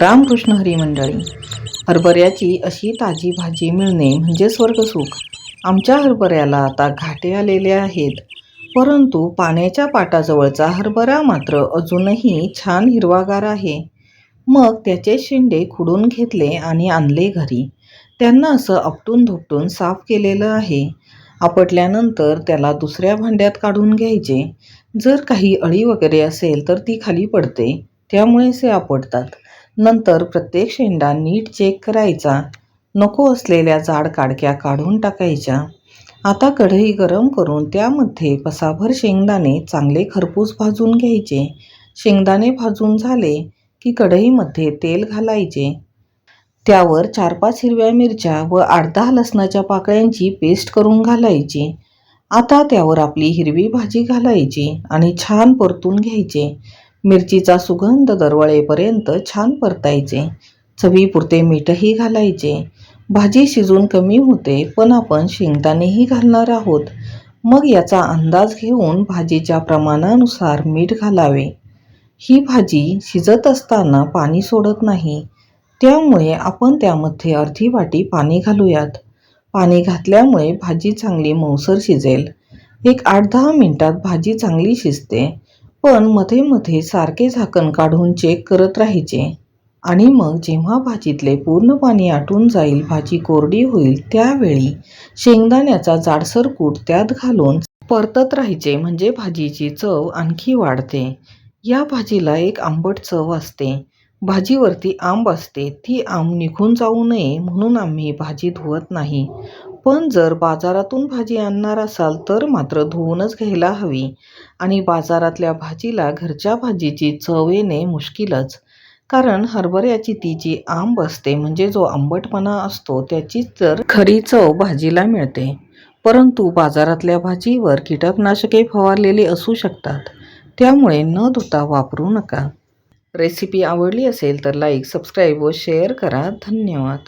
रामकृष्ण हरी मंडळी हरभऱ्याची अशी ताजी भाजी मिळणे म्हणजे स्वर्गसुख आमच्या हरभऱ्याला आता घाटे आलेले आहेत परंतु पाण्याच्या पाटाजवळचा हरभरा मात्र अजूनही छान हिरवागार आहे. मग त्याचे शेंडे खुडून घेतले आणि आणले घरी. त्यांना असं आपटून धुपटून साफ केलेलं आहे. आपटल्यानंतर त्याला दुसऱ्या भांड्यात काढून घ्यायचे. जर काही अळी वगैरे असेल तर ती खाली पडते. त्यामुळे असे आपटतात. नंतर प्रत्येक शेंडा नीट चेक करायचा. नको असलेल्या जाड काडक्या काढून टाकायच्या. आता कढई गरम करून त्यामध्ये पसाभर शेंगदाणे चांगले खरपूस भाजून घ्यायचे. शेंगदाणे भाजून झाले की कढईमध्ये तेल घालायचे. त्यावर चार पाच हिरव्या मिरच्या व आठ दहा लसणाच्या पाकळ्यांची पेस्ट करून घालायची. आता त्यावर आपली हिरवी भाजी घालायची आणि छान परतून घ्यायचे. मिरचीचा सुगंध दरवळेपर्यंत छान परतायचे. चवीपुरते मीठही घालायचे. भाजी शिजून कमी होते पण आपण शेंगदाणेही घालणार आहोत. मग याचा अंदाज घेऊन भाजीच्या प्रमाणानुसार मीठ घालावे. ही भाजी शिजत असताना पाणी सोडत नाही. त्यामुळे आपण त्यामध्ये अर्धी वाटी पाणी घालूयात. पाणी घातल्यामुळे भाजी चांगली मऊसर शिजेल. एक आठ दहा मिनिटात भाजी चांगली शिजते. पण मध्ये मध्ये सारखे झाकण काढून चेक करत राहायचे. आणि मग जेव्हा भाजीतले पूर्ण पाणी आटून जाईल भाजी कोरडी होईल त्यावेळी शेंगदाण्याचा जाडसर कूट त्यात घालून परतत राहायचे. म्हणजे भाजीची चव आणखी वाढते. या भाजीला एक आंबट चव असते. भाजीवरती आंब असते. ती आंब निघून जाऊ नये म्हणून आम्ही भाजी धुवत नाही. पण जर बाजारातून भाजी आणणार असाल तर मात्र धुवूनच घ्यायला हवी. आणि बाजारातल्या भाजीला घरच्या भाजीची चव येणे मुश्किलच. कारण हरभऱ्याची ती जी आंब असते म्हणजे जो आंबटपणा असतो त्याचीच तर खरी चव भाजीला मिळते. परंतु बाजारातल्या भाजीवर कीटकनाशके फवारलेली असू शकतात. त्यामुळे न धुता वापरू नका. रेसिपी आवडली असेल तर लाईक सबस्क्राईब व शेअर करा. धन्यवाद.